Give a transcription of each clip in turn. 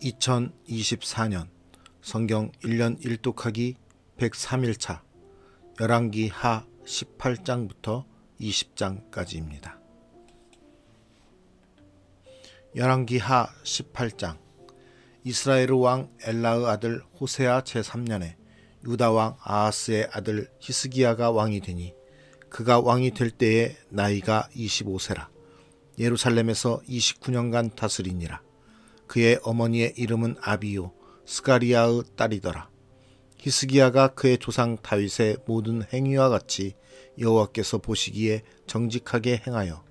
2024년 성경 1년 1독하기 103일차 열왕기 하 18장부터 20장까지입니다. 열왕기 하 18장 이스라엘 왕 엘라의 아들 호세아 제3년에 유다 왕 아하스의 아들 히스기야가 왕이 되니 그가 왕이 될 때에 나이가 25세라 예루살렘에서 29년간 다스리니라 그의 어머니의 이름은 아비요 스가리아의 딸이더라 히스기야가 그의 조상 다윗의 모든 행위와 같이 여호와께서 보시기에 정직하게 행하여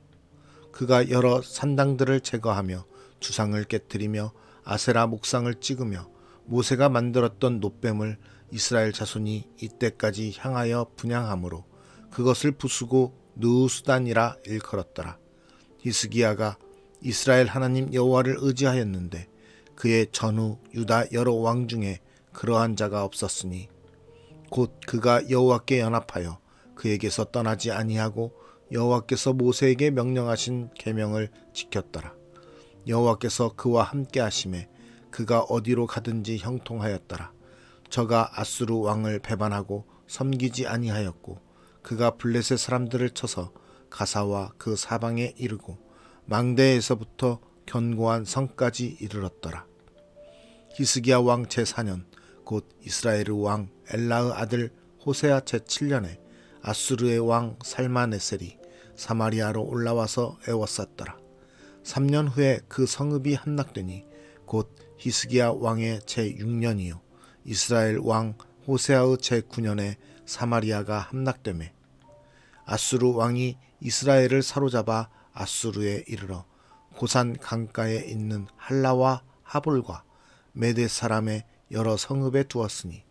그가 여러 산당들을 제거하며 주상을 깨뜨리며 아세라 목상을 찍으며 모세가 만들었던 노뱀을 이스라엘 자손이 이때까지 향하여 분양함으로 그것을 부수고 느우수단이라 일컬었더라. 히스기야가 이스라엘 하나님 여호와를 의지하였는데 그의 전후 유다 여러 왕 중에 그러한 자가 없었으니 곧 그가 여호와께 연합하여 그에게서 떠나지 아니하고 여호와께서 모세에게 명령하신 계명을 지켰더라. 여호와께서 그와 함께 하심에 그가 어디로 가든지 형통하였더라. 저가 아수르 왕을 배반하고 섬기지 아니하였고 그가 블레셋 사람들을 쳐서 가사와 그 사방에 이르고 망대에서부터 견고한 성까지 이르렀더라. 히스기야 왕 제4년 곧 이스라엘의 왕 엘라의 아들 호세아 제7년에 아수르의 왕 살마네셀이 사마리아로 올라와서 애워쌌더라. 3년 후에 그 성읍이 함락되니 곧 히스기야 왕의 제6년이요 이스라엘 왕 호세아의 제9년에 사마리아가 함락되매 아수르 왕이 이스라엘을 사로잡아 아수르에 이르러 고산 강가에 있는 할라와 하볼과 메대 사람의 여러 성읍에 두었으니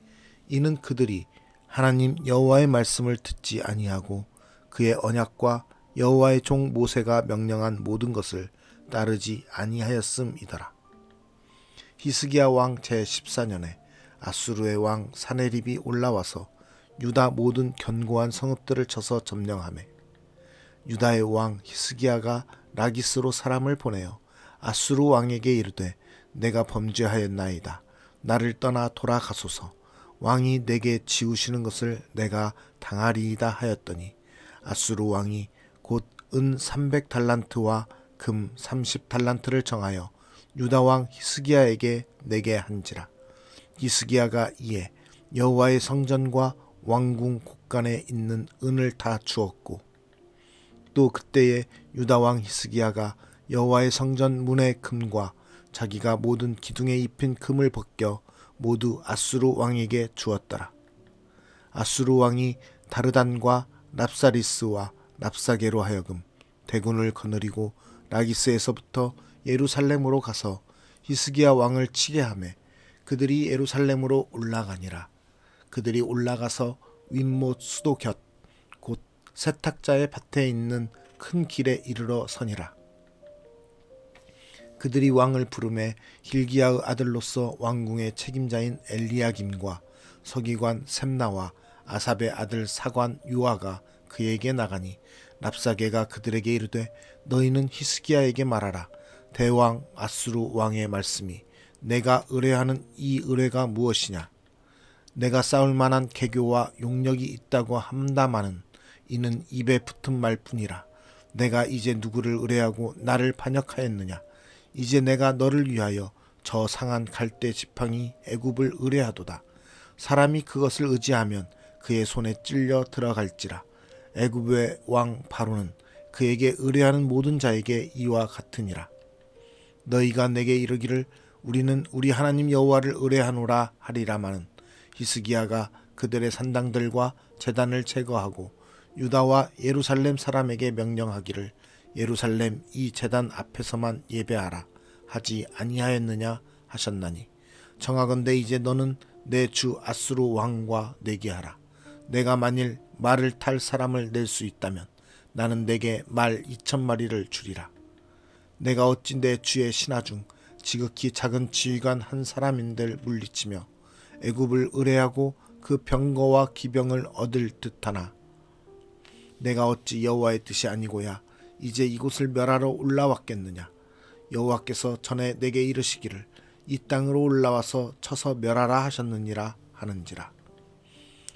이는 그들이 하나님 여호와의 말씀을 듣지 아니하고 그의 언약과 여호와의 종 모세가 명령한 모든 것을 따르지 아니하였음이더라. 히스기야 왕 제14년에 아수르의 왕 사네립이 올라와서 유다 모든 견고한 성읍들을 쳐서 점령하매 유다의 왕 히스기야가 라기스로 사람을 보내어 아수르 왕에게 이르되 내가 범죄하였나이다. 나를 떠나 돌아가소서. 왕이 내게 지우시는 것을 내가 당하리이다 하였더니 아수르 왕이 곧 은 300달란트와 금 30달란트를 정하여 유다 왕 히스기야에게 내게 한지라. 히스기야가 이에 여호와의 성전과 왕궁 곳간에 있는 은을 다 주었고 또 그때에 유다 왕 히스기야가 여호와의 성전 문의 금과 자기가 모든 기둥에 입힌 금을 벗겨 모두 아수르 왕에게 주었더라. 아수르 왕이 다르단과 납사리스와 납사게로 하여금 대군을 거느리고 라기스에서부터 예루살렘으로 가서 히스기야 왕을 치게 하매 그들이 예루살렘으로 올라가니라. 그들이 올라가서 윗못 수도 곁곧 세탁자의 밭에 있는 큰 길에 이르러 서니라. 그들이 왕을 부름에 hil기야의 아들로서 왕궁의 책임자인 엘리야김과 서기관 셈나와 아삽의 아들 사관 유아가 그에게 나가니 랍사게가 그들에게 이르되 너희는 히스기야에게 말하라 대왕 아수르 왕의 말씀이 내가 의뢰하는 이 의뢰가 무엇이냐 내가 싸울 만한 개교와 용력이 있다고 함다마는 이는 입에 붙은 말뿐이라 내가 이제 누구를 의뢰하고 나를 반역하였느냐 이제 내가 너를 위하여 저 상한 갈대 지팡이 애굽을 의뢰하도다. 사람이 그것을 의지하면 그의 손에 찔려 들어갈지라. 애굽의 왕 바로는 그에게 의뢰하는 모든 자에게 이와 같으니라. 너희가 내게 이르기를 우리는 우리 하나님 여호와를 의뢰하노라 하리라마는 히스기야가 그들의 산당들과 재단을 제거하고 유다와 예루살렘 사람에게 명령하기를 예루살렘 이 재단 앞에서만 예배하라. 하지 아니하였느냐 하셨나니. 정하건대 이제 너는 내 주 아수르 왕과 내기하라. 내가 만일 말을 탈 사람을 낼 수 있다면 나는 내게 말 이천 마리를 주리라. 내가 어찌 내 주의 신하 중 지극히 작은 지휘관 한 사람인들 물리치며 애굽을 의뢰하고 그 병거와 기병을 얻을 듯하나 내가 어찌 여호와의 뜻이 아니고야 이제 이곳을 멸하러 올라왔겠느냐 여호와께서 전에 내게 이르시기를 이 땅으로 올라와서 쳐서 멸하라 하셨느니라 하는지라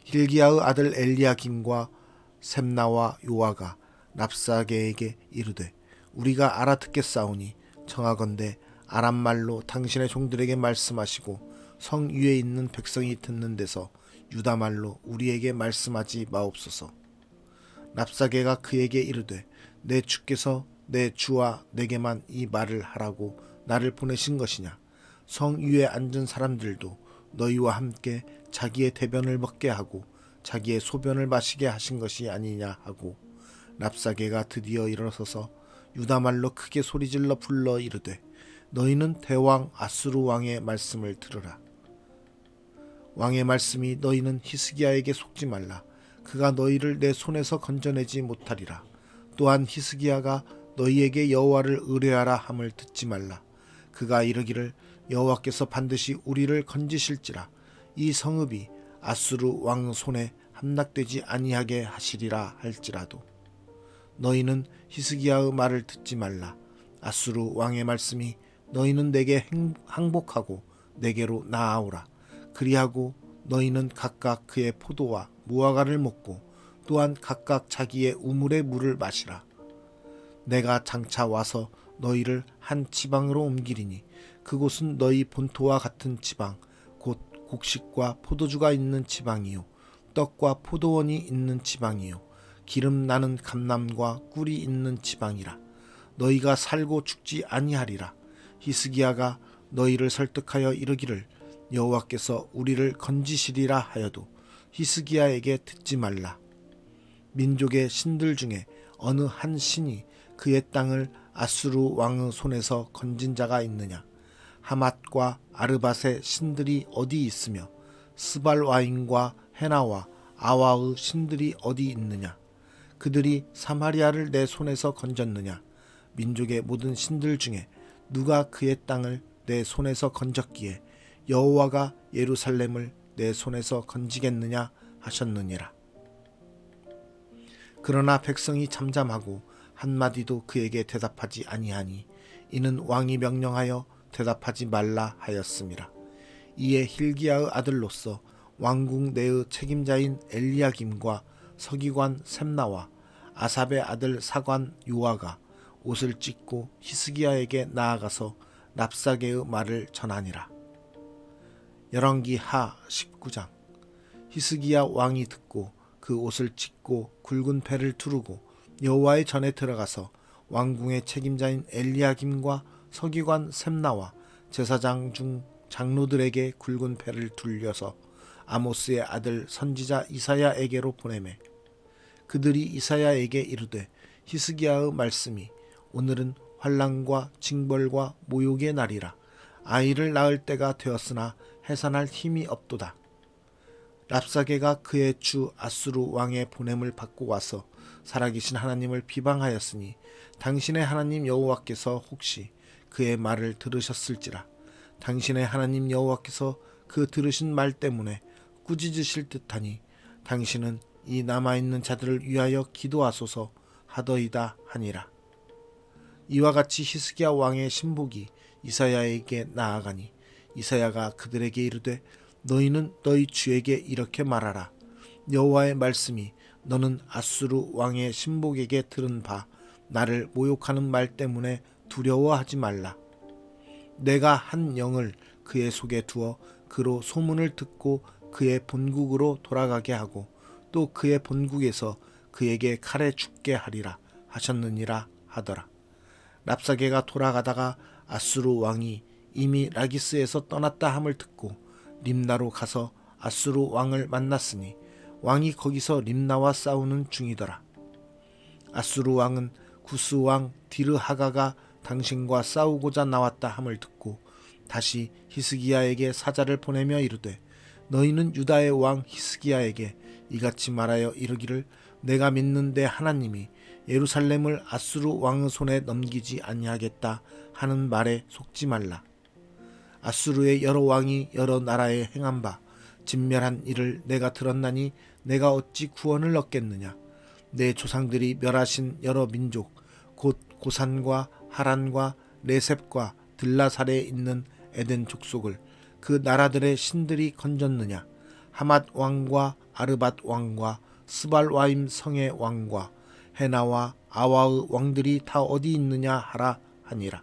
hil기야의 아들 엘리야김과 셈나와 요아가 랍사게에게 이르되 우리가 알아듣겠사오니 청하건대 아람 말로 당신의 종들에게 말씀하시고 성 위에 있는 백성이 듣는 데서 유다 말로 우리에게 말씀하지 마옵소서. 랍사게가 그에게 이르되 내 주께서 내 주와 내게만 이 말을 하라고 나를 보내신 것이냐? 성 위에 앉은 사람들도 너희와 함께 자기의 대변을 먹게 하고 자기의 소변을 마시게 하신 것이 아니냐 하고 랍사게가 드디어 일어서서 유다 말로 크게 소리질러 불러 이르되 너희는 대왕 아수르 왕의 말씀을 들으라. 왕의 말씀이 너희는 히스기야에게 속지 말라 그가 너희를 내 손에서 건져내지 못하리라. 또한 히스기야가 너희에게 여호와를 의뢰하라 함을 듣지 말라. 그가 이르기를 여호와께서 반드시 우리를 건지실지라. 이 성읍이 아수르 왕 손에 함락되지 아니하게 하시리라 할지라도. 너희는 히스기야의 말을 듣지 말라. 아수르 왕의 말씀이 너희는 내게 행- 항복하고 내게로 나아오라. 그리하고 너희는 각각 그의 포도와 무화과를 먹고 또한 각각 자기의 우물의 물을 마시라. 내가 장차 와서 너희를 한 지방으로 옮기리니 그곳은 너희 본토와 같은 지방 곧 곡식과 포도주가 있는 지방이요 떡과 포도원이 있는 지방이요 기름 나는 감남과 꿀이 있는 지방이라. 너희가 살고 죽지 아니하리라. 히스기야가 너희를 설득하여 이르기를 여호와께서 우리를 건지시리라 하여도 히스기야에게 듣지 말라. 민족의 신들 중에 어느 한 신이 그의 땅을 아수르 왕의 손에서 건진 자가 있느냐? 하맛과 아르밧의 신들이 어디 있으며 스발 와인과 헤나와 아와의 신들이 어디 있느냐? 그들이 사마리아를 내 손에서 건졌느냐? 민족의 모든 신들 중에 누가 그의 땅을 내 손에서 건졌기에 여호와가 예루살렘을 내 손에서 건지겠느냐 하셨느니라. 그러나 백성이 잠잠하고 한마디도 그에게 대답하지 아니하니 이는 왕이 명령하여 대답하지 말라 하였음이라 이에 힐기야의 아들로서 왕궁 내의 책임자인 엘리야김과 서기관 셈나와 아삽의 아들 사관 요아가 옷을 찢고 히스기야에게 나아가서 랍사게의 말을 전하니라 열왕기 하 19장. 히스기야 왕이 듣고 그 옷을 찢고 굵은 배를 두르고 여호와의 전에 들어가서 왕궁의 책임자인 엘리야김과 서기관 셈나와 제사장 중 장로들에게 굵은 배를 둘려서 아모스의 아들 선지자 이사야에게로 보내매 그들이 이사야에게 이르되 히스기야의 말씀이 오늘은 환란과 징벌과 모욕의 날이라 아이를 낳을 때가 되었으나 해산할 힘이 없도다. 랍사게가 그의 주 아수르 왕의 보냄을 받고 와서 살아계신 하나님을 비방하였으니 당신의 하나님 여호와께서 혹시 그의 말을 들으셨을지라 당신의 하나님 여호와께서 그 들으신 말 때문에 꾸짖으실 듯하니 당신은 이 남아 있는 자들을 위하여 기도하소서 하더이다 하니라 이와 같이 히스기야 왕의 신복이 이사야에게 나아가니 이사야가 그들에게 이르되 너희는 너희 주에게 이렇게 말하라. 여호와의 말씀이 너는 아수르 왕의 신복에게 들은 바 나를 모욕하는 말 때문에 두려워하지 말라. 내가 한 영을 그의 속에 두어 그로 소문을 듣고 그의 본국으로 돌아가게 하고 또 그의 본국에서 그에게 칼에 죽게 하리라 하셨느니라 하더라. 랍사게가 돌아가다가 아수르 왕이 이미 라기스에서 떠났다 함을 듣고 림나로 가서 아수르 왕을 만났으니 왕이 거기서 림나와 싸우는 중이더라. 아수르 왕은 구스 왕 디르하가가 당신과 싸우고자 나왔다 함을 듣고 다시 히스기야에게 사자를 보내며 이르되 너희는 유다의 왕 히스기야에게 이같이 말하여 이르기를 내가 믿는 내 하나님이 예루살렘을 아수르 왕의 손에 넘기지 아니하겠다 하는 말에 속지 말라. 아수르의 여러 왕이 여러 나라에 행한 바 진멸한 일을 내가 들었나니 내가 어찌 구원을 얻겠느냐? 내 조상들이 멸하신 여러 민족 곧 고산과 하란과 레셉과 들라살에 있는 에덴 족속을 그 나라들의 신들이 건졌느냐? 하맛 왕과 아르밧 왕과 스발와임 성의 왕과 헤나와 아와의 왕들이 다 어디 있느냐 하라 하니라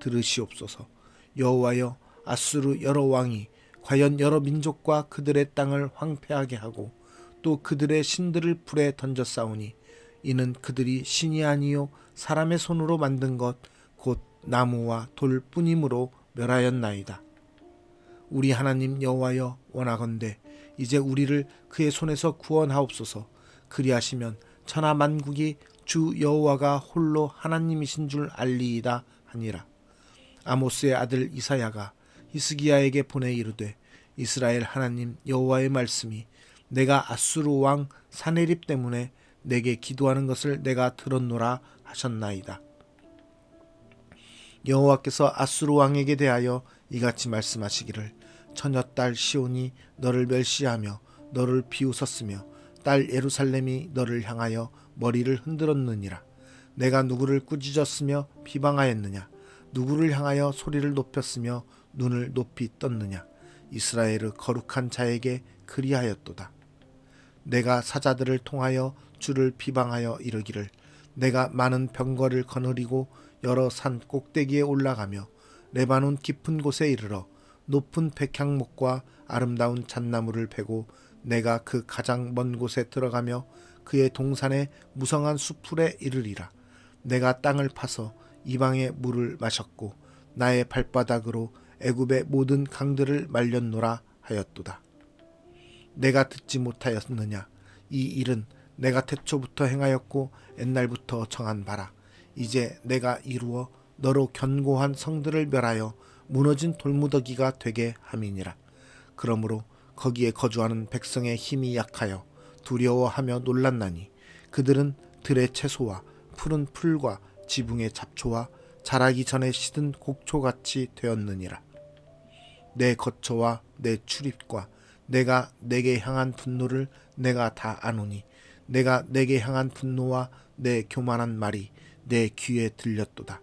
들으시옵소서 여호와여 아수르 여러 왕이 과연 여러 민족과 그들의 땅을 황폐하게 하고 또 그들의 신들을 불에 던져 싸우니 이는 그들이 신이 아니요 사람의 손으로 만든 것 곧 나무와 돌뿐이므로 멸하였나이다. 우리 하나님 여호와여 원하건대 이제 우리를 그의 손에서 구원하옵소서. 그리하시면 천하 만국이 주 여호와가 홀로 하나님이신 줄 알리이다 하니라. 아모스의 아들 이사야가 히스기야에게 보내 이르되 이스라엘 하나님 여호와의 말씀이 내가 아수르 왕 사네립 때문에 내게 기도하는 것을 내가 들었노라 하셨나이다. 여호와께서 아수르 왕에게 대하여 이같이 말씀하시기를 처녀 딸 시온이 너를 멸시하며 너를 비웃었으며 딸 예루살렘이 너를 향하여 머리를 흔들었느니라 내가 누구를 꾸짖었으며 비방하였느냐 누구를 향하여 소리를 높였으며 눈을 높이 떴느냐 이스라엘의 거룩한 자에게 그리하였도다 내가 사자들을 통하여 주를 비방하여 이르기를 내가 많은 병거를 거느리고 여러 산 꼭대기에 올라가며 레바논 깊은 곳에 이르러 높은 백향목과 아름다운 잣나무를 베고 내가 그 가장 먼 곳에 들어가며 그의 동산에 무성한 수풀에 이르리라. 내가 땅을 파서 이방의 물을 마셨고 나의 발바닥으로 애굽의 모든 강들을 말렸노라 하였도다. 내가 듣지 못하였느냐? 이 일은 내가 태초부터 행하였고 옛날부터 정한 바라. 이제 내가 이루어 너로 견고한 성들을 멸하여 무너진 돌무더기가 되게 함이니라. 그러므로 거기에 거주하는 백성의 힘이 약하여 두려워하며 놀랐나니 그들은 들의 채소와 푸른 풀과 지붕의 잡초와 자라기 전에 시든 곡초같이 되었느니라. 내 거처와 내 출입과 내가 내게 향한 분노를 내가 다 아노니 내가 내게 향한 분노와 내 교만한 말이 내 귀에 들렸도다.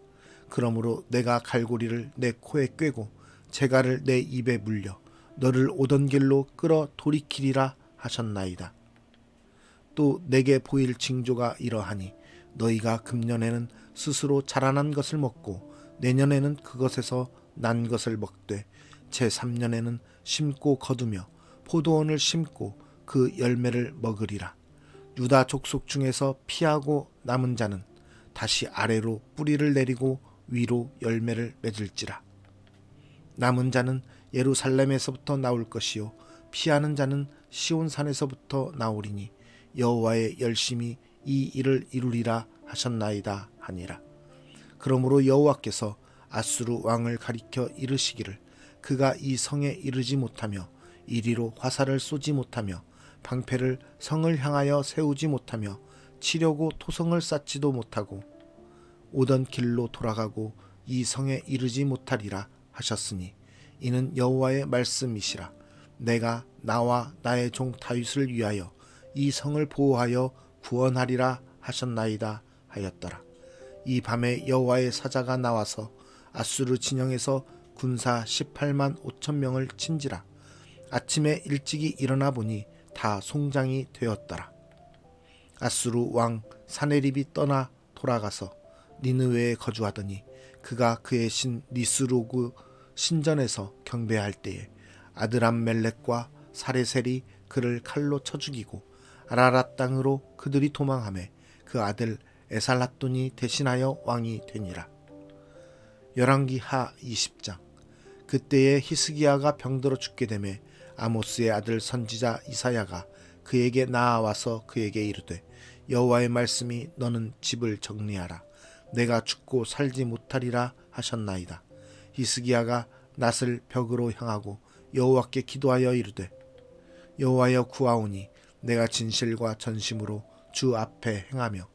그러므로 내가 갈고리를 내 코에 꿰고 재갈을 내 입에 물려 너를 오던 길로 끌어 돌이키리라 하셨나이다. 또 내게 보일 징조가 이러하니 너희가 금년에는 스스로 자라난 것을 먹고 내년에는 그것에서 난 것을 먹되 제 3년에는 심고 거두며 포도원을 심고 그 열매를 먹으리라. 유다 족속 중에서 피하고 남은 자는 다시 아래로 뿌리를 내리고 위로 열매를 맺을지라. 남은 자는 예루살렘에서부터 나올 것이요 피하는 자는 시온산에서부터 나오리니 여호와의 열심히 이 일을 이루리라 하셨나이다 하니라. 그러므로 여호와께서 아수르 왕을 가리켜 이르시기를 그가 이 성에 이르지 못하며 이리로 화살을 쏘지 못하며 방패를 성을 향하여 세우지 못하며 치려고 토성을 쌓지도 못하고 오던 길로 돌아가고 이 성에 이르지 못하리라 하셨으니 이는 여호와의 말씀이시라 내가 나와 나의 종 다윗을 위하여 이 성을 보호하여 구원하리라 하셨나이다 하였더라 이 밤에 여호와의 사자가 나와서 아수르 진영에서 군사 18만 5천 명을 친지라. 아침에 일찍이 일어나 보니 다 송장이 되었더라. 아수르 왕 사네립이 떠나 돌아가서 니느웨에 거주하더니 그가 그의 신 니스로그 신전에서 경배할 때에 아드람 멜렉과 사레셀이 그를 칼로 쳐 죽이고 아라랏 땅으로 그들이 도망하매 그 아들 에살라돈이 대신하여 왕이 되니라. 열왕기 하 20장 그때에 히스기야가 병들어 죽게 되매 아모스의 아들 선지자 이사야가 그에게 나아와서 그에게 이르되 여호와의 말씀이 너는 집을 정리하라 내가 죽고 살지 못하리라 하셨나이다. 히스기야가 낫을 벽으로 향하고 여호와께 기도하여 이르되 여호와여 구하오니 내가 진실과 전심으로 주 앞에 행하며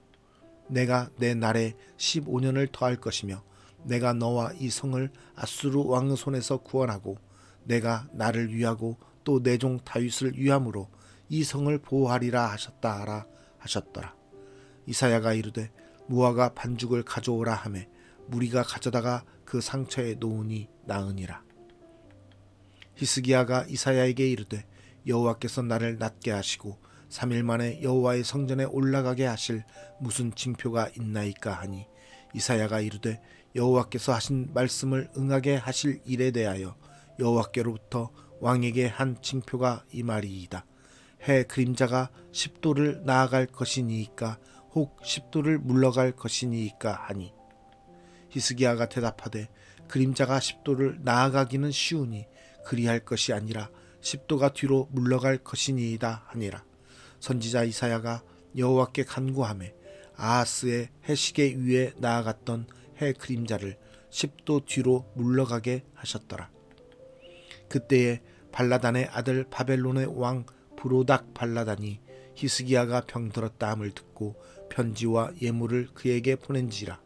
내가 내 날에 15년을 더할 것이며 내가 너와 이 성을 아수르 왕의 손에서 구원하고 내가 나를 위하고 또 내 종 다윗을 위함으로 이 성을 보호하리라 하셨다 하라 하셨더라. 이사야가 이르되 무화과 반죽을 가져오라 하매 무리가 가져다가 그 상처에 놓으니 나으니라. 히스기야가 이사야에게 이르되 여호와께서 나를 낫게 하시고 3일 만에 여호와의 성전에 올라가게 하실 무슨 징표가 있나이까 하니 이사야가 이르되 여호와께서 하신 말씀을 응하게 하실 일에 대하여 여호와께로부터 왕에게 한 징표가 이 말이이다. 해 그림자가 10도를 나아갈 것이니이까 혹 10도를 물러갈 것이니이까 하니 히스기야가 대답하되 그림자가 10도를 나아가기는 쉬우니 그리할 것이 아니라 10도가 뒤로 물러갈 것이니이다 하니라 선지자 이사야가 여호와께 간구하매 아하스의 해시계 위에 나아갔던 해 그림자를 10도 뒤로 물러가게 하셨더라. 그때에 발라단의 아들 바벨론의 왕 브로닥 발라단이 히스기야가 병들었다 함을 듣고 편지와 예물을 그에게 보낸지라.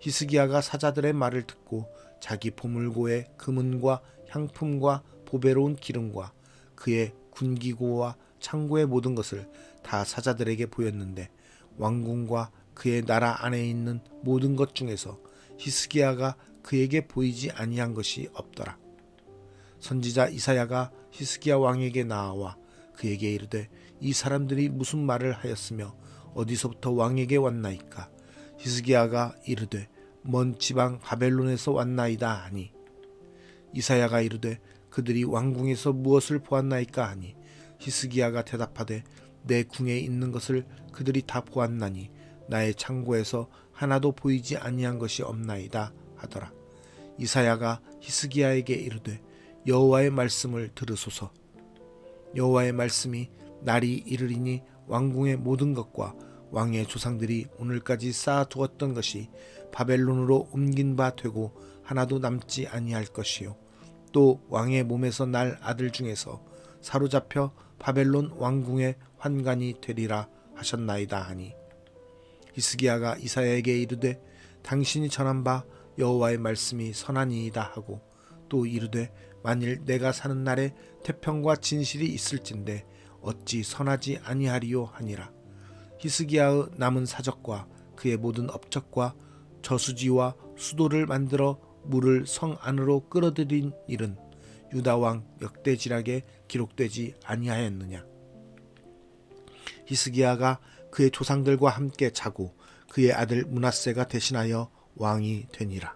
히스기야가 사자들의 말을 듣고 자기 보물고에 금은과 향품과 보배로운 기름과 그의 군기고와 창고의 모든 것을 다 사자들에게 보였는데 왕궁과 그의 나라 안에 있는 모든 것 중에서 히스기야가 그에게 보이지 아니한 것이 없더라. 선지자 이사야가 히스기야 왕에게 나와 그에게 이르되 이 사람들이 무슨 말을 하였으며 어디서부터 왕에게 왔나이까? 히스기야가 이르되 먼 지방 바벨론에서 왔나이다 하니. 이사야가 이르되 그들이 왕궁에서 무엇을 보았나이까 하니 히스기야가 대답하되 내 궁에 있는 것을 그들이 다 보았나니 나의 창고에서 하나도 보이지 아니한 것이 없나이다 하더라. 이사야가 히스기야에게 이르되 여호와의 말씀을 들으소서. 여호와의 말씀이 날이 이르리니 왕궁의 모든 것과 왕의 조상들이 오늘까지 쌓아두었던 것이 바벨론으로 옮긴 바 되고 하나도 남지 아니할 것이요. 또 왕의 몸에서 날 아들 중에서 사로잡혀 바벨론 왕궁의 환관이 되리라 하셨나이다 하니. 히스기야가 이사야에게 이르되 당신이 전한 바 여호와의 말씀이 선하니이다 하고 또 이르되 만일 내가 사는 날에 태평과 진실이 있을진데 어찌 선하지 아니하리요 하니라. 히스기야의 남은 사적과 그의 모든 업적과 저수지와 수도를 만들어 물을 성 안으로 끌어들인 일은 유다 왕 역대지락에 기록되지 아니하였느냐? 히스기야가 그의 조상들과 함께 자고 그의 아들 문하세가 대신하여 왕이 되니라